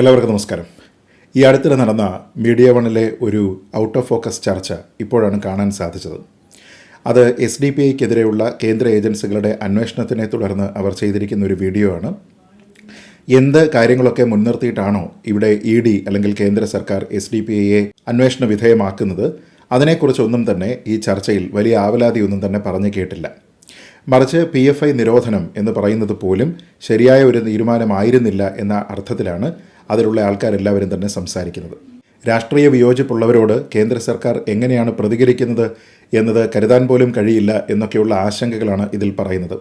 എല്ലാവർക്കും നമസ്കാരം. ഈ അടുത്തിടെ നടന്ന മീഡിയ വണിലെ ഒരു ഔട്ട് ഓഫ് ഫോക്കസ് ചർച്ച ഇപ്പോഴാണ് കാണാൻ സാധിച്ചത്. അത് എസ് ഡി പി ഐക്കെതിരെയുള്ള കേന്ദ്ര ഏജൻസികളുടെ അന്വേഷണത്തിനെ തുടർന്ന് അവർ ചെയ്തിരിക്കുന്ന ഒരു വീഡിയോ ആണ്. എന്ത് കാര്യങ്ങളൊക്കെ മുൻനിർത്തിയിട്ടാണോ ഇവിടെ ഇ ഡി അല്ലെങ്കിൽ കേന്ദ്ര സർക്കാർ എസ് ഡി പി ഐയെ അന്വേഷണ വിധേയമാക്കുന്നത്? അതിനെക്കുറിച്ചൊന്നും തന്നെ ഈ ചർച്ചയിൽ വലിയ ആവലാതിയൊന്നും തന്നെ പറഞ്ഞു കേട്ടില്ല. മറിച്ച് പി എഫ് ഐ നിരോധനം എന്ന് പറയുന്നത് പോലും ശരിയായ ഒരു തീരുമാനമായിരുന്നില്ല എന്ന അർത്ഥത്തിലാണ് അതിലുള്ള ആൾക്കാരെല്ലാവരും തന്നെ സംസാരിക്കുന്നത്. രാഷ്ട്രീയ വിയോജിപ്പുള്ളവരോട് കേന്ദ്ര സർക്കാർ എങ്ങനെയാണ് പ്രതികരിക്കുന്നത് എന്നത് കരുതാൻ പോലും കഴിയില്ല എന്നൊക്കെയുള്ള ആശങ്കകളാണ് ഇതിൽ പറയുന്നത്.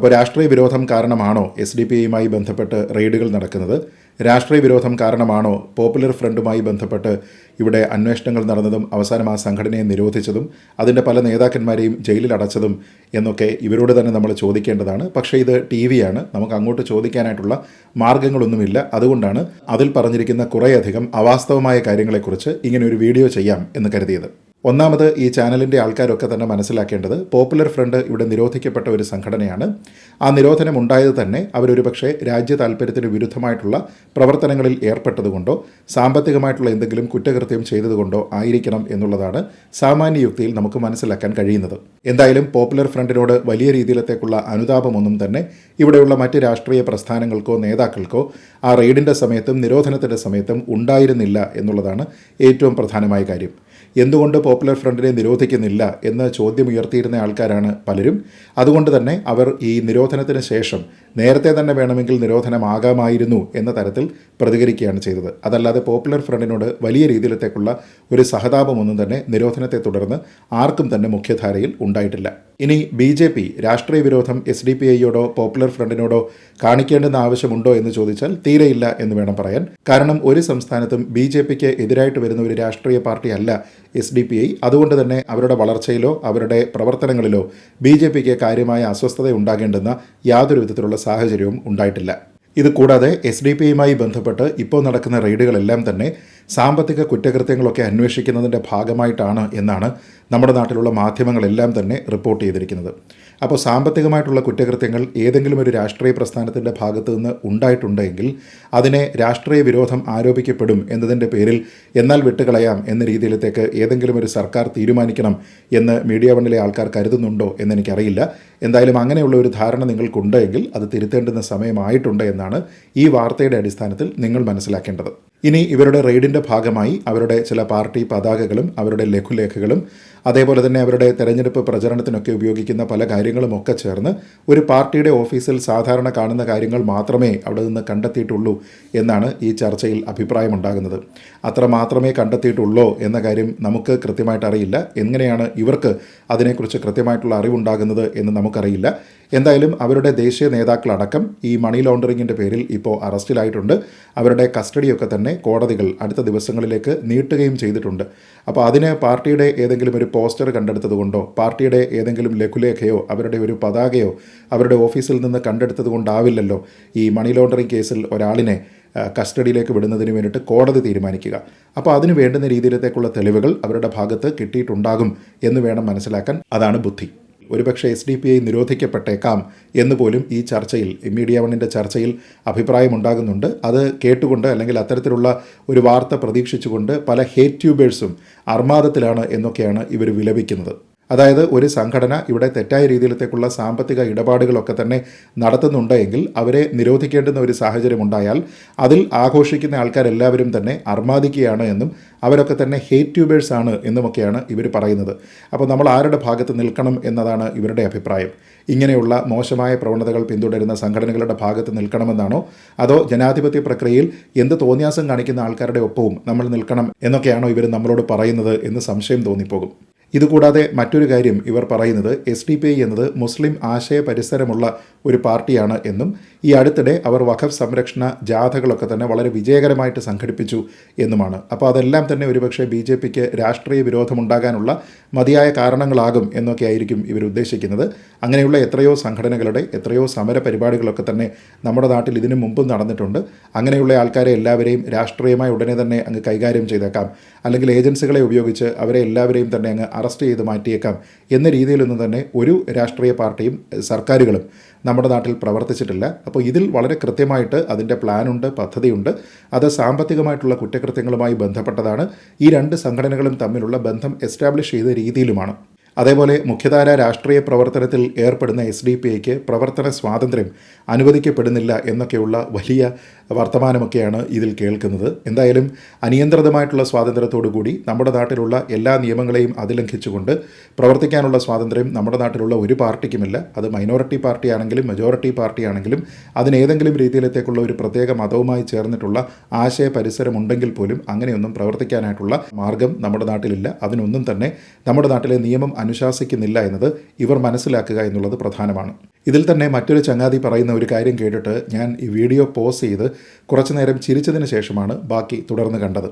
അപ്പോൾ രാഷ്ട്രീയ വിരോധം കാരണമാണോ എസ് ഡി പി ഐയുമായി ബന്ധപ്പെട്ട് റെയ്ഡുകൾ നടക്കുന്നത്? രാഷ്ട്രീയ വിരോധം കാരണമാണോ പോപ്പുലർ ഫ്രണ്ടുമായി ബന്ധപ്പെട്ട് ഇവിടെ അന്വേഷണങ്ങൾ നടന്നതും അവസാനം ആ സംഘടനയെ നിരോധിച്ചതും അതിന്റെ പല നേതാക്കന്മാരെയും ജയിലിൽ അടച്ചതും എന്നൊക്കെ ഇവരോട് തന്നെ നമ്മൾ ചോദിക്കേണ്ടതാണ്. പക്ഷേ ഇത് ടി വിയാണ്. നമുക്ക് അങ്ങോട്ട് ചോദിക്കാനായിട്ടുള്ള മാർഗങ്ങളൊന്നുമില്ല. അതുകൊണ്ടാണ് അതിൽ പറഞ്ഞിരിക്കുന്ന കുറേയധികം അവാസ്തവമായ കാര്യങ്ങളെക്കുറിച്ച് ഇങ്ങനെ ഒരു വീഡിയോ ചെയ്യാം എന്ന് കരുതിയത്. ഒന്നാമത് ഈ ചാനലിന്റെ ആൾക്കാരൊക്കെ തന്നെ മനസ്സിലാക്കേണ്ടത് പോപ്പുലർ ഫ്രണ്ട് ഇവിടെ നിരോധിക്കപ്പെട്ട ഒരു സംഘടനയാണ്. ആ നിരോധനം ഉണ്ടായത് തന്നെ അവരൊരു പക്ഷേ രാജ്യ താല്പര്യത്തിന് വിരുദ്ധമായിട്ടുള്ള പ്രവർത്തനങ്ങളിൽ ഏർപ്പെട്ടതുകൊണ്ടോ സാമ്പത്തികമായിട്ടുള്ള എന്തെങ്കിലും കുറ്റകൃത്യം ചെയ്തതുകൊണ്ടോ ആയിരിക്കണം എന്നുള്ളതാണ് സാമാന്യ യുക്തിയിൽ നമുക്ക് മനസ്സിലാക്കാൻ കഴിയുന്നത്. എന്തായാലും പോപ്പുലർ ഫ്രണ്ടിനോട് വലിയ രീതിയിലത്തേക്കുള്ള അനുതാപമൊന്നും തന്നെ ഇവിടെയുള്ള മറ്റ് രാഷ്ട്രീയ പ്രസ്ഥാനങ്ങൾക്കോ നേതാക്കൾക്കോ ആ റെയ്ഡിന്റെ സമയത്തും നിരോധനത്തിന്റെ സമയത്തും ഉണ്ടായിരുന്നില്ല എന്നുള്ളതാണ് ഏറ്റവും പ്രധാനമായ കാര്യം. എന്തുകൊണ്ട് പോപ്പുലർ ഫ്രണ്ടിനെ നിരോധിക്കുന്നില്ല എന്ന് ചോദ്യമുയർത്തിയിരുന്ന ആൾക്കാരാണ് പലരും. അതുകൊണ്ട് തന്നെ അവർ ഈ നിരോധനത്തിന് ശേഷം നേരത്തെ തന്നെ വേണമെങ്കിൽ നിരോധനമാകാമായിരുന്നു എന്ന തരത്തിൽ പ്രതികരിക്കുകയാണ് ചെയ്തത്. അതല്ലാതെ പോപ്പുലർ ഫ്രണ്ടിനോട് വലിയ രീതിയിലത്തേക്കുള്ള ഒരു സഹതാപമൊന്നും തന്നെ നിരോധനത്തെ തുടർന്ന് ആർക്കും തന്നെ മുഖ്യധാരയിൽ ഉണ്ടായിട്ടില്ല. ഇനി ബി ജെ പി രാഷ്ട്രീയ വിരോധം എസ് ഡി പി ഐയോടോ പോപ്പുലർ ഫ്രണ്ടിനോടോ കാണിക്കേണ്ടുന്ന ആവശ്യമുണ്ടോ എന്ന് ചോദിച്ചാൽ തീരെയില്ല എന്ന് വേണം പറയാൻ. കാരണം ഒരു സംസ്ഥാനത്തും ബി ജെ പിക്ക് എതിരായിട്ട് വരുന്ന ഒരു രാഷ്ട്രീയ പാർട്ടി അല്ല എസ് ഡി പി ഐ. അതുകൊണ്ട് തന്നെ അവരുടെ വളർച്ചയിലോ അവരുടെ പ്രവർത്തനങ്ങളിലോ ബി ജെ പിക്ക് കാര്യമായ അസ്വസ്ഥത ഉണ്ടാകേണ്ടെന്ന യാതൊരു വിധത്തിലുള്ള സാഹചര്യവും ഉണ്ടായിട്ടില്ല. ഇത് കൂടാതെ എസ് ഡി പി ഐയുമായി ബന്ധപ്പെട്ട് ഇപ്പോൾ നടക്കുന്ന റെയ്ഡുകളെല്ലാം തന്നെ സാമ്പത്തിക കുറ്റകൃത്യങ്ങളൊക്കെ അന്വേഷിക്കുന്നതിന്റെ ഭാഗമായിട്ടാണ് എന്നാണ് നമ്മുടെ നാട്ടിലുള്ള മാധ്യമങ്ങളെല്ലാം തന്നെ റിപ്പോർട്ട് ചെയ്തിരിക്കുന്നത്. അപ്പോൾ സാമ്പത്തികമായിട്ടുള്ള കുറ്റകൃത്യങ്ങൾ ഏതെങ്കിലും ഒരു രാഷ്ട്രീയ പ്രസ്ഥാനത്തിന്റെ ഭാഗത്തു നിന്ന് ഉണ്ടായിട്ടുണ്ടെങ്കിൽ അതിനെ രാഷ്ട്രീയ വിരോധം ആരോപിക്കപ്പെടും എന്നതിന്റെ പേരിൽ എന്നാൽ വിട്ടുകളയാം എന്ന രീതിയിലത്തേക്ക് ഏതെങ്കിലും ഒരു സർക്കാർ തീരുമാനിക്കണം എന്ന് മീഡിയ വണ്ണിലെ ആൾക്കാർ കരുതുന്നുണ്ടോ എന്നെനിക്കറിയില്ല. എന്തായാലും അങ്ങനെയുള്ള ഒരു ധാരണ നിങ്ങൾക്കുണ്ടെങ്കിൽ അത് തിരുത്തേണ്ടുന്ന സമയമായിട്ടുണ്ട് എന്നാണ് ഈ വാർത്തയുടെ അടിസ്ഥാനത്തിൽ നിങ്ങൾ മനസ്സിലാക്കേണ്ടത്. ഇനി ഇവരുടെ റെയ്ഡിന്റെ ഭാഗമായി അവരുടെ ചില പാർട്ടി പതാകകളും അവരുടെ ലഘുലേഖകളും അതേപോലെ തന്നെ അവരുടെ തെരഞ്ഞെടുപ്പ് പ്രചരണത്തിനൊക്കെ ഉപയോഗിക്കുന്ന പല കാര്യങ്ങളും ഒക്കെ ചേർന്ന് ഒരു പാർട്ടിയുടെ ഓഫീസിൽ സാധാരണ കാണുന്ന കാര്യങ്ങൾ മാത്രമേ അവിടെ നിന്ന് കണ്ടെത്തിയിട്ടുള്ളൂ എന്നാണ് ഈ ചർച്ചയിൽ അഭിപ്രായമുണ്ടാകുന്നത്. അത്ര മാത്രമേ കണ്ടെത്തിയിട്ടുള്ളൂ എന്ന കാര്യം നമുക്ക് കൃത്യമായിട്ട് അറിയില്ല. എങ്ങനെയാണ് ഇവർക്ക് അതിനെക്കുറിച്ച് കൃത്യമായിട്ടുള്ള അറിവുണ്ടാകുന്നത് എന്ന് നമുക്കറിയില്ല. എന്തായാലും അവരുടെ ദേശീയ നേതാക്കളടക്കം ഈ മണി ലോണ്ടറിങ്ങിന്റെ പേരിൽ ഇപ്പോൾ അറസ്റ്റിലായിട്ടുണ്ട്. അവരുടെ കസ്റ്റഡിയൊക്കെ തന്നെ കോടതികൾ അടുത്ത ദിവസങ്ങളിലേക്ക് നീട്ടുകയും ചെയ്തിട്ടുണ്ട്. അപ്പോൾ അതിന് പാർട്ടിയുടെ ഏതെങ്കിലും ഒരു പോസ്റ്റർ കണ്ടെടുത്തതുകൊണ്ടോ പാർട്ടിയുടെ ഏതെങ്കിലും ലഘുലേഖയോ അവരുടെ ഒരു പതാകയോ അവരുടെ ഓഫീസിൽ നിന്ന് കണ്ടെടുത്തത് കൊണ്ടാവില്ലല്ലോ ഈ മണി ലോണ്ടറിങ് കേസിൽ ഒരാളിനെ കസ്റ്റഡിയിലേക്ക് വിടുന്നതിന് വേണ്ടിയിട്ട് കോടതി തീരുമാനിക്കുക. അപ്പോൾ അതിന് വേണ്ടുന്ന രീതിയിലത്തേക്കുള്ള തെളിവുകൾ അവരുടെ ഭാഗത്ത് കിട്ടിയിട്ടുണ്ടാകും എന്ന് വേണം മനസ്സിലാക്കാൻ. അതാണ് ബുദ്ധി. ഒരുപക്ഷെ എസ് ഡി പി ഐ നിരോധിക്കപ്പെട്ടേക്കാം എന്ന് പോലും ഈ ചർച്ചയിൽ മീഡിയ വണ്ണിന്റെ ചർച്ചയിൽ അഭിപ്രായമുണ്ടാകുന്നുണ്ട്. അത് കേട്ടുകൊണ്ട് അല്ലെങ്കിൽ അത്തരത്തിലുള്ള ഒരു വാർത്ത പ്രതീക്ഷിച്ചുകൊണ്ട് പല ഹേറ്റ് ട്യൂബേഴ്സും അർമാദത്തിലാണ് എന്നൊക്കെയാണ് ഇവർ വിലപിക്കുന്നത്. അതായത് ഒരു സംഘടന ഇവിടെ തെറ്റായ രീതിയിലത്തേക്കുള്ള സാമ്പത്തിക ഇടപാടുകളൊക്കെ തന്നെ നടത്തുന്നുണ്ടെങ്കിൽ അവരെ നിരോധിക്കേണ്ടുന്ന ഒരു സാഹചര്യം ഉണ്ടായാൽ അതിൽ ആഘോഷിക്കുന്ന ആൾക്കാരെല്ലാവരും തന്നെ അർമാദിക്കുകയാണ് എന്നും അവരൊക്കെ തന്നെ ഹേറ്റ് ട്യൂബേഴ്സ് ആണ് എന്നുമൊക്കെയാണ് ഇവർ പറയുന്നത്. അപ്പോൾ നമ്മൾ ആരുടെ ഭാഗത്ത് നിൽക്കണം എന്നതാണ് ഇവരുടെ അഭിപ്രായം. ഇങ്ങനെയുള്ള മോശമായ പ്രവണതകൾ പിന്തുടരുന്ന സംഘടനകളുടെ ഭാഗത്ത് നിൽക്കണമെന്നാണോ? അതോ ജനാധിപത്യ പ്രക്രിയയിൽ എന്ത് തോന്നിയാസം കാണിക്കുന്ന ആൾക്കാരുടെ ഒപ്പവും നമ്മൾ നിൽക്കണം എന്നൊക്കെയാണോ ഇവർ നമ്മളോട് പറയുന്നത് എന്ന് സംശയം തോന്നിപ്പോകും. ഇതുകൂടാതെ മറ്റൊരു കാര്യം ഇവർ പറയുന്നത് എസ് ഡി പി ഐ എന്നത് മുസ്ലിം ആശയ പരിസരമുള്ള ഒരു പാർട്ടിയാണ് എന്നും ഈ അടുത്തിടെ അവർ വഖഫ് സംരക്ഷണ ജാഥകളൊക്കെ തന്നെ വളരെ വിജയകരമായിട്ട് സംഘടിപ്പിച്ചു എന്നുമാണ്. അപ്പോൾ അതെല്ലാം തന്നെ ഒരുപക്ഷെ ബി ജെ പിക്ക് രാഷ്ട്രീയ വിരോധമുണ്ടാകാനുള്ള മതിയായ കാരണങ്ങളാകും എന്നൊക്കെ ആയിരിക്കും ഇവർ ഉദ്ദേശിക്കുന്നത്. അങ്ങനെയുള്ള എത്രയോ സംഘടനകളുടെ എത്രയോ സമര പരിപാടികളൊക്കെ തന്നെ നമ്മുടെ നാട്ടിൽ ഇതിനു മുമ്പും നടന്നിട്ടുണ്ട്. അങ്ങനെയുള്ള ആൾക്കാരെ എല്ലാവരെയും രാഷ്ട്രീയമായി ഉടനെ തന്നെ അങ്ങ് കൈകാര്യം ചെയ്തേക്കാം. അല്ലെങ്കിൽ ഏജൻസികളെ ഉപയോഗിച്ച് അവരെ എല്ലാവരെയും തന്നെ അങ്ങ് അറസ്റ്റ് ചെയ്ത് മാറ്റിയേക്കാം എന്ന രീതിയിലൊന്നും തന്നെ ഒരു രാഷ്ട്രീയ പാർട്ടിയും സർക്കാരുകളും നമ്മുടെ നാട്ടിൽ പ്രവർത്തിച്ചിട്ടില്ല. അപ്പോൾ ഇതിൽ വളരെ കൃത്യമായിട്ട് അതിന്റെ പ്ലാനുണ്ട് പദ്ധതിയുണ്ട്. അത് സാമ്പത്തികമായിട്ടുള്ള കുറ്റകൃത്യങ്ങളുമായി ബന്ധപ്പെട്ടതാണ്. ഈ രണ്ട് സംഘടനകളും തമ്മിലുള്ള ബന്ധം എസ്റ്റാബ്ലിഷ് ചെയ്ത രീതിയിലുമാണ്. അതേപോലെ മുഖ്യധാര രാഷ്ട്രീയ പ്രവർത്തനത്തിൽ ഏർപ്പെടുന്ന എസ് ഡി പി ഐക്ക് പ്രവർത്തന സ്വാതന്ത്ര്യം അനുവദിക്കപ്പെടുന്നില്ല എന്നൊക്കെയുള്ള വലിയ വർത്തമാനമൊക്കെയാണ് ഇതിൽ കേൾക്കുന്നത്. എന്തായാലും അനിയന്ത്രിതമായിട്ടുള്ള സ്വാതന്ത്ര്യത്തോടുകൂടി നമ്മുടെ നാട്ടിലുള്ള എല്ലാ നിയമങ്ങളെയും അതിലംഘിച്ചുകൊണ്ട് പ്രവർത്തിക്കാനുള്ള സ്വാതന്ത്ര്യം നമ്മുടെ നാട്ടിലുള്ള ഒരു പാർട്ടിക്കുമില്ല. അത് മൈനോറിറ്റി പാർട്ടി ആണെങ്കിലും മെജോറിറ്റി പാർട്ടി ആണെങ്കിലും അതിനേതെങ്കിലും രീതിയിലത്തേക്കുള്ള ഒരു പ്രത്യേക മതവുമായി ചേർന്നിട്ടുള്ള ആശയ പരിസരമുണ്ടെങ്കിൽ പോലും അങ്ങനെയൊന്നും പ്രവർത്തിക്കാനായിട്ടുള്ള മാർഗം നമ്മുടെ നാട്ടിലില്ല. അതിനൊന്നും തന്നെ നമ്മുടെ നാട്ടിലെ നിയമം അനുശാസിക്കുന്നില്ല എന്നത് ഇവർ മനസ്സിലാക്കുക എന്നുള്ളത് പ്രധാനമാണ് ഇതിൽ തന്നെ മറ്റൊരു ചങ്ങാതി പറയുന്ന ഒരു കാര്യം കേട്ടിട്ട് ഞാൻ ഈ വീഡിയോ പോസ് ചെയ്ത് കുറച്ചു നേരം ചിരിച്ചതിന് ശേഷമാണ് ബാക്കി തുടർന്ന് കണ്ടത്.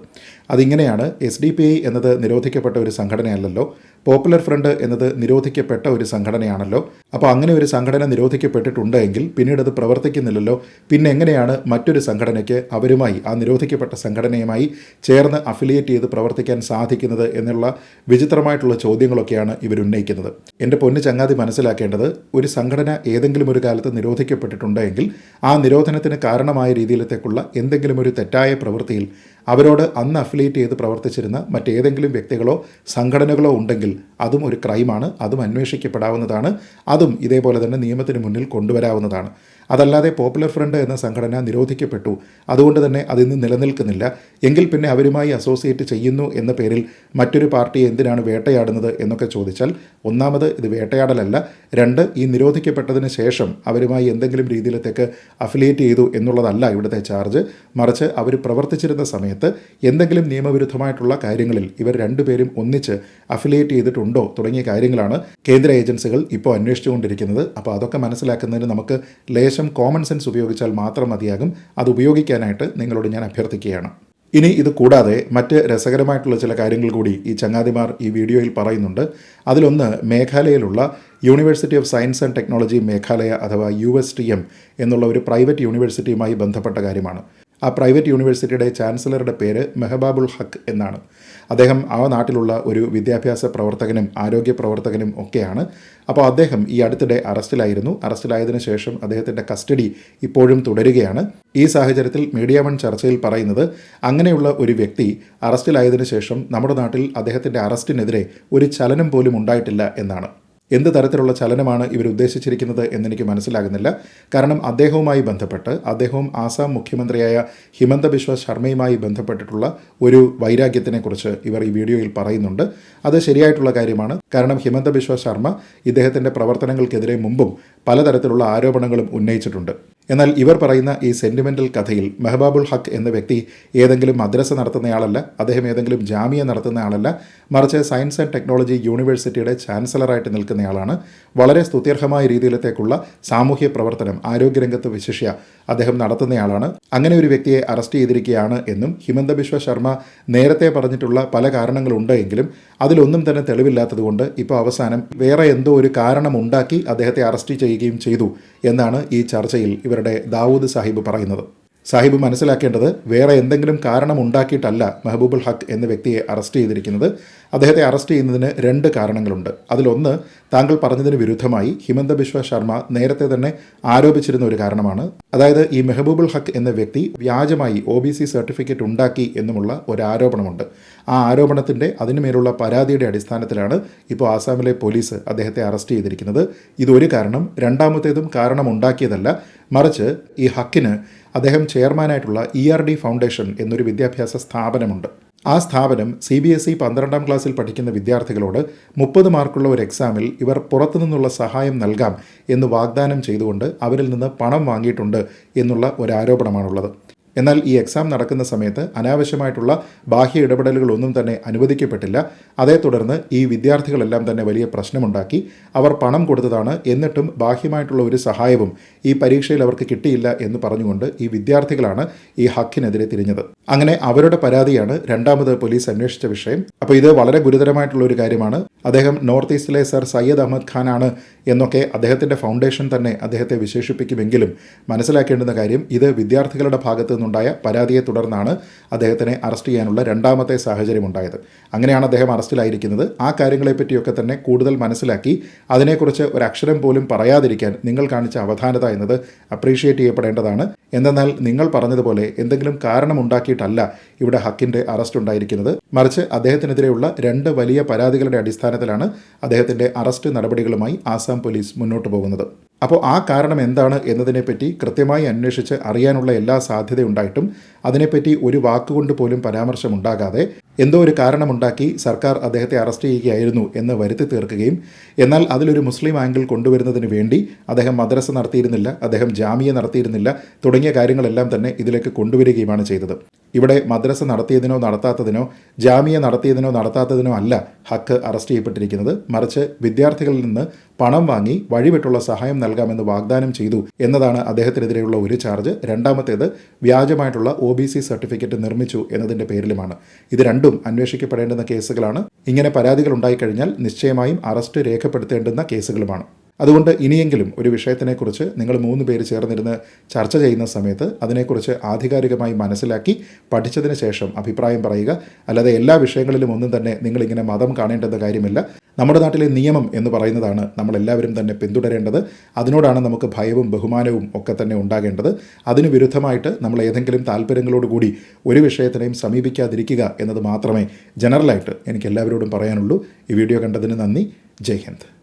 അതിങ്ങനെയാണ് എസ് ഡി പി ഐ എന്നത് നിരോധിക്കപ്പെട്ട ഒരു സംഘടനയല്ലല്ലോ. പോപ്പുലർ ഫ്രണ്ട് എന്നത് നിരോധിക്കപ്പെട്ട ഒരു സംഘടനയാണല്ലോ. അപ്പോൾ അങ്ങനെ ഒരു സംഘടന നിരോധിക്കപ്പെട്ടിട്ടുണ്ട് എങ്കിൽ പിന്നീട് അത് പ്രവർത്തിക്കുന്നില്ലല്ലോ. പിന്നെ എങ്ങനെയാണ് മറ്റൊരു സംഘടനയ്ക്ക് അവരുമായി ആ നിരോധിക്കപ്പെട്ട സംഘടനയുമായി ചേർന്ന് അഫിലിയേറ്റ് ചെയ്ത് പ്രവർത്തിക്കാൻ സാധിക്കുന്നത് എന്നുള്ള വിചിത്രമായിട്ടുള്ള ചോദ്യങ്ങളൊക്കെയാണ് ഇവർ ഉന്നയിക്കുന്നത് എന്റെ പൊന്നു ചങ്ങാതി മനസ്സിലാക്കേണ്ടത് ഒരു സംഘടന ഏതെങ്കിലും ഒരു കാലത്ത് നിരോധിക്കപ്പെട്ടിട്ടുണ്ടെങ്കിൽ ആ നിരോധനത്തിന് കാരണമായ രീതിയിലത്തേക്കുള്ള എന്തെങ്കിലും ഒരു തെറ്റായ പ്രവൃത്തിയിൽ അവരോട് അന്ന് അഫിലിയേറ്റ് ചെയ്ത് പ്രവർത്തിച്ചിരുന്ന മറ്റേതെങ്കിലും വ്യക്തികളോ സംഘടനകളോ ഉണ്ടെങ്കിൽ അതും ഒരു ക്രൈമാണ് അതും അന്വേഷിക്കപ്പെടാവുന്നതാണ് അതും ഇതേപോലെ തന്നെ നിയമത്തിന് മുന്നിൽ കൊണ്ടുവരാവുന്നതാണ്. അതല്ലാതെ പോപ്പുലർ ഫ്രണ്ട് എന്ന സംഘടന നിരോധിക്കപ്പെട്ടു. അതുകൊണ്ട് തന്നെ അതിന്ന് നിലനിൽക്കുന്നില്ല. എങ്കിൽ പിന്നെ അവരുമായി അസോസിയേറ്റ് ചെയ്യുന്നു എന്ന പേരിൽ മറ്റൊരു പാർട്ടി എന്തിനാണ് വേട്ടയാടുന്നത് എന്നൊക്കെ ചോദിച്ചാൽ ഒന്നാമത് ഇത് വേട്ടയാടലല്ല. രണ്ട് ഈ നിരോധിക്കപ്പെട്ടതിന് ശേഷം അവരുമായി എന്തെങ്കിലും രീതിയിലത്തേക്ക് അഫിലിയേറ്റ് ചെയ്തു എന്നുള്ളതല്ല ഇവിടുത്തെ ചാർജ് മറിച്ച് അവർ പ്രവർത്തിച്ചിരുന്ന സമയത്ത് എന്തെങ്കിലും നിയമവിരുദ്ധമായിട്ടുള്ള കാര്യങ്ങളിൽ ഇവർ രണ്ടുപേരും ഒന്നിച്ച് അഫിലിയേറ്റ് ചെയ്തിട്ടുണ്ടോ തുടങ്ങിയ കാര്യങ്ങളാണ് കേന്ദ്ര ഏജൻസികൾ ഇപ്പോൾ അന്വേഷിച്ചുകൊണ്ടിരിക്കുന്നത്. അപ്പോൾ അതൊക്കെ മനസ്സിലാക്കുന്നതിന് നമുക്ക് ലേശം കോമൺ സെൻസ് ഉപയോഗിച്ചാൽ മാത്രം മതിയാകും. അത് ഉപയോഗിക്കാനായിട്ട് നിങ്ങളോട് ഞാൻ അഭ്യർത്ഥിക്കുകയാണ്. ഇനി ഇത് കൂടാതെ മറ്റ് രസകരമായിട്ടുള്ള ചില കാര്യങ്ങൾ കൂടി ഈ ചങ്ങാതിമാർ ഈ വീഡിയോയിൽ പറയുന്നുണ്ട്. അതിലൊന്ന് മേഘാലയയിലുള്ള university of science and technology Meghalaya അഥവാ യു എന്നുള്ള ഒരു പ്രൈവറ്റ് യൂണിവേഴ്സിറ്റിയുമായി ബന്ധപ്പെട്ട കാര്യമാണ്. ആ പ്രൈവറ്റ് യൂണിവേഴ്സിറ്റിയുടെ ചാൻസലറുടെ പേര് മെഹബാബുൽ ഹക്ക് എന്നാണ്. അദ്ദേഹം ആ നാട്ടിലുള്ള ഒരു വിദ്യാഭ്യാസ പ്രവർത്തകനും ആരോഗ്യ പ്രവർത്തകനും ഒക്കെയാണ്. അപ്പോൾ അദ്ദേഹം ഈ അടുത്തിടെ അറസ്റ്റിലായിരുന്നു. അറസ്റ്റിലായതിനു ശേഷം അദ്ദേഹത്തിന്റെ കസ്റ്റഡി ഇപ്പോഴും തുടരുകയാണ്. ഈ സാഹചര്യത്തിൽ മീഡിയ വൺ ചർച്ചയിൽ പറയുന്നത് അങ്ങനെയുള്ള ഒരു വ്യക്തി അറസ്റ്റിലായതിനു ശേഷം നമ്മുടെ നാട്ടിൽ അദ്ദേഹത്തിന്റെ അറസ്റ്റിനെതിരെ ഒരു ചലനം പോലും ഉണ്ടായിട്ടില്ല എന്നാണ്. എന്ത് തരത്തിലുള്ള ചലനമാണ് ഇവർ ഉദ്ദേശിച്ചിരിക്കുന്നത് എന്നെനിക്ക് മനസ്സിലാകുന്നില്ല. കാരണം അദ്ദേഹവുമായി ബന്ധപ്പെട്ട് അദ്ദേഹവും ആസാം മുഖ്യമന്ത്രിയായ ഹിമന്ത ബിശ്വ ശർമ്മയുമായി ബന്ധപ്പെട്ടിട്ടുള്ള ഒരു വൈരാഗ്യത്തിനെക്കുറിച്ച് ഇവർ ഈ വീഡിയോയിൽ പറയുന്നുണ്ട്. അത് ശരിയായിട്ടുള്ള കാര്യമാണ്. കാരണം ഹിമന്ത ബിശ്വ ശർമ്മ ഇദ്ദേഹത്തിന്റെ പ്രവർത്തനങ്ങൾക്കെതിരെ മുമ്പും പലതരത്തിലുള്ള ആരോപണങ്ങളും ഉന്നയിച്ചിട്ടുണ്ട്. എന്നാൽ ഇവർ പറയുന്ന ഈ സെന്റിമെന്റൽ കഥയിൽ മെഹബാബുൾ ഹക്ക് എന്ന വ്യക്തി ഏതെങ്കിലും മദ്രസ നടത്തുന്നയാളല്ല അദ്ദേഹം ഏതെങ്കിലും ജാമ്യ നടത്തുന്നയാളല്ല മറിച്ച് സയൻസ് ആൻഡ് ടെക്നോളജി യൂണിവേഴ്സിറ്റിയുടെ ചാൻസലറായിട്ട് നിൽക്കുന്നയാളാണ്. വളരെ സ്തുത്യർഹമായ രീതിയിലത്തേക്കുള്ള സാമൂഹ്യ പ്രവർത്തനം ആരോഗ്യരംഗത്ത് വിശിഷ്യ അദ്ദേഹം നടത്തുന്നയാളാണ്. അങ്ങനെ ഒരു വ്യക്തിയെ അറസ്റ്റ് ചെയ്തിരിക്കുകയാണ് എന്നും ഹിമന്ത ബിശ്വ ശർമ്മ നേരത്തെ പറഞ്ഞിട്ടുള്ള പല കാരണങ്ങളുണ്ട് എങ്കിലും അതിലൊന്നും തന്നെ തെളിവില്ലാത്തതുകൊണ്ട് ഇപ്പോൾ അവസാനം വേറെ എന്തോ ഒരു കാരണം ഉണ്ടാക്കി അദ്ദേഹത്തെ അറസ്റ്റ് ചെയ്യുകയും ചെയ്തു എന്നാണ് ഈ ചർച്ചയിൽ ഇവരുടെ ദാവൂദ് സാഹിബ് പറയുന്നത്. സാഹിബ് മനസ്സിലാക്കേണ്ടത് വേറെ എന്തെങ്കിലും കാരണം ഉണ്ടാക്കിയിട്ടല്ല മെഹബൂബുൽ ഹക്ക് എന്ന വ്യക്തിയെ അറസ്റ്റ് ചെയ്തിരിക്കുന്നത്. അദ്ദേഹത്തെ അറസ്റ്റ് ചെയ്യുന്നതിന് രണ്ട് കാരണങ്ങളുണ്ട്. അതിലൊന്ന് താങ്കൾ പറഞ്ഞതിന് വിരുദ്ധമായി ഹിമന്ത ബിശ്വ ശർമ്മ നേരത്തെ തന്നെ ആരോപിച്ചിരുന്ന ഒരു കാരണമാണ്. അതായത് ഈ മെഹബൂബുൽ ഹക്ക് എന്ന വ്യക്തി വ്യാജമായി ഒ ബി സി സർട്ടിഫിക്കറ്റ് ഉണ്ടാക്കി എന്നുമുള്ള ഒരു ആരോപണമുണ്ട്. ആ ആരോപണത്തിന്റെ അതിനുമേലുള്ള പരാതിയുടെ അടിസ്ഥാനത്തിലാണ് ഇപ്പോൾ ആസാമിലെ പോലീസ് അദ്ദേഹത്തെ അറസ്റ്റ് ചെയ്തിരിക്കുന്നത്. ഇതൊരു കാരണം. രണ്ടാമത്തേതും കാരണമുണ്ടാക്കിയതല്ല. മറിച്ച് ഈ ഹക്കിന് അദ്ദേഹം ചെയർമാനായിട്ടുള്ള ഇ ആർ ഡി ഫൗണ്ടേഷൻ എന്നൊരു വിദ്യാഭ്യാസ സ്ഥാപനമുണ്ട്. ആ സ്ഥാപനം സി ബി എസ് ഇ പന്ത്രണ്ടാം ക്ലാസ്സിൽ പഠിക്കുന്ന വിദ്യാർത്ഥികളോട് മുപ്പത് മാർക്കുള്ള ഒരു എക്സാമിൽ ഇവർ പുറത്തുനിന്നുള്ള സഹായം നൽകാം എന്ന് വാഗ്ദാനം ചെയ്തുകൊണ്ട് അവരിൽ നിന്ന് പണം വാങ്ങിയിട്ടുണ്ട് എന്നുള്ള ഒരു ആരോപണമാണുള്ളത് എന്നാൽ ഈ എക്സാം നടക്കുന്ന സമയത്ത് അനാവശ്യമായിട്ടുള്ള ബാഹ്യ ഇടപെടലുകളൊന്നും തന്നെ അനുവദിക്കപ്പെട്ടില്ല. അതേ തുടർന്ന് ഈ വിദ്യാർത്ഥികളെല്ലാം തന്നെ വലിയ പ്രശ്നമുണ്ടാക്കി. അവർ പണം കൊടുത്തതാണ്. എന്നിട്ടും ബാഹ്യമായിട്ടുള്ള ഒരു സഹായവും ഈ പരീക്ഷയിൽ അവർക്ക് കിട്ടിയില്ല എന്ന് പറഞ്ഞുകൊണ്ട് ഈ വിദ്യാർത്ഥികളാണ് ഈ ഹക്കിനെതിരെ തിരിഞ്ഞത്. അങ്ങനെ അവരുടെ പരാതിയാണ് രണ്ടാമത് പോലീസ് അന്വേഷിച്ച വിഷയം. അപ്പോൾ ഇത് വളരെ ഗുരുതരമായിട്ടുള്ള ഒരു കാര്യമാണ്. അദ്ദേഹം നോർത്ത് ഈസ്റ്റിലെ സർ സയ്യദ് അഹമ്മദ് ഖാനാണ് എന്നൊക്കെ അദ്ദേഹത്തിന്റെ ഫൗണ്ടേഷൻ തന്നെ അദ്ദേഹത്തെ വിശേഷിപ്പിക്കുമെങ്കിലും മനസ്സിലാക്കേണ്ടുന്ന കാര്യം ഇത് വിദ്യാർത്ഥികളുടെ ഭാഗത്തു നിന്നുണ്ടായ പരാതിയെ തുടർന്നാണ് അദ്ദേഹത്തിനെ അറസ്റ്റ് ചെയ്യാനുള്ള രണ്ടാമത്തെ സാഹചര്യം ഉണ്ടായത് അങ്ങനെയാണ് അദ്ദേഹം അറസ്റ്റിലായിരിക്കുന്നത്. ആ കാര്യങ്ങളെപ്പറ്റിയൊക്കെ തന്നെ കൂടുതൽ മനസ്സിലാക്കി അതിനെക്കുറിച്ച് ഒരു അക്ഷരം പോലും പറയാതിരിക്കാൻ നിങ്ങൾ കാണിച്ച അവധാനത എന്നത് അപ്രീഷിയേറ്റ് ചെയ്യപ്പെടേണ്ടതാണ്. എന്തെന്നാൽ നിങ്ങൾ പറഞ്ഞതുപോലെ എന്തെങ്കിലും കാരണമുണ്ടാക്കിയിട്ടല്ല ഇവിടെ ഹക്കിന്റെ അറസ്റ്റ് ഉണ്ടായിരിക്കുന്നത് മറിച്ച് അദ്ദേഹത്തിനെതിരെയുള്ള രണ്ട് വലിയ പരാതികളുടെ അടിസ്ഥാനത്തിലാണ് അദ്ദേഹത്തിന്റെ അറസ്റ്റ് നടപടികളുമായി ആസാം പോലീസ് മുന്നോട്ട് പോകുന്നത്. അപ്പോൾ ആ കാരണം എന്താണ് എന്നതിനെപ്പറ്റി കൃത്യമായി അന്വേഷിച്ച് അറിയാനുള്ള എല്ലാ സാധ്യതയുണ്ടായിട്ടും അതിനെപ്പറ്റി ഒരു വാക്കുകൊണ്ട് പോലും പരാമർശമുണ്ടാകാതെ എന്തോ ഒരു കാരണമുണ്ടാക്കി സർക്കാർ അദ്ദേഹത്തെ അറസ്റ്റ് ചെയ്യുകയായിരുന്നു എന്ന് വരുത്തി തീർക്കുകയും എന്നാൽ അതിലൊരു മുസ്ലിം ആംഗിൾ കൊണ്ടുവരുന്നതിന് വേണ്ടി അദ്ദേഹം മദ്രസ നടത്തിയിരുന്നില്ല അദ്ദേഹം ജാമ്യ നടത്തിയിരുന്നില്ല തുടങ്ങിയ കാര്യങ്ങളെല്ലാം തന്നെ ഇതിലേക്ക് കൊണ്ടുവരികയുമാണ് ചെയ്തത്. ഇവിടെ മദ്രസ നടത്തിയതിനോ നടത്താത്തതിനോ ജാമിയ നടത്തിയതിനോ നടത്താത്തതിനോ അല്ല ഹക്ക് അറസ്റ്റ് ചെയ്യപ്പെട്ടിരിക്കുന്നത്. മറിച്ച് വിദ്യാർത്ഥികളിൽ നിന്ന് പണം വാങ്ങി വഴിവിട്ടുള്ള സഹായം നൽകാമെന്ന് വാഗ്ദാനം ചെയ്തു എന്നതാണ് അദ്ദേഹത്തിനെതിരെയുള്ള ഒരു ചാർജ്. രണ്ടാമത്തേത് വ്യാജമായിട്ടുള്ള ഒ ബി സി സർട്ടിഫിക്കറ്റ് നിർമ്മിച്ചു എന്നതിന്റെ പേരിലുമാണ്. ഇത് രണ്ടും അന്വേഷിക്കപ്പെടേണ്ടുന്ന കേസുകളാണ്. ഇങ്ങനെ പരാതികൾ ഉണ്ടായിക്കഴിഞ്ഞാൽ നിശ്ചയമായും അറസ്റ്റ് രേഖപ്പെടുത്തേണ്ടുന്ന കേസുകളുമാണ്. അതുകൊണ്ട് ഇനിയെങ്കിലും ഒരു വിഷയത്തിനെക്കുറിച്ച് നിങ്ങൾ മൂന്ന് പേര് ചേർന്നിരുന്ന് ചർച്ച ചെയ്യുന്ന സമയത്ത് അതിനെക്കുറിച്ച് ആധികാരികമായി മനസ്സിലാക്കി പഠിച്ചതിന് ശേഷം അഭിപ്രായം പറയുക. അല്ലാതെ എല്ലാ വിഷയങ്ങളിലും ഒന്നും തന്നെ നിങ്ങളിങ്ങനെ മതം കാണേണ്ടെന്ന കാര്യമില്ല. നമ്മുടെ നാട്ടിലെ നിയമം എന്ന് പറയുന്നതാണ് നമ്മളെല്ലാവരും തന്നെ പിന്തുടരേണ്ടത്. അതിനോടാണ് നമുക്ക് ഭയവും ബഹുമാനവും ഒക്കെ തന്നെ ഉണ്ടാകേണ്ടത്. അതിന് വിരുദ്ധമായിട്ട് നമ്മൾ ഏതെങ്കിലും താല്പര്യങ്ങളോടുകൂടി ഒരു വിഷയത്തിനെയും സമീപിക്കാതിരിക്കുക എന്നത് മാത്രമേ ജനറലായിട്ട് എനിക്ക് എല്ലാവരോടും പറയാനുള്ളൂ. ഈ വീഡിയോ കണ്ടതിന് നന്ദി. ജയ് ഹിന്ദ്.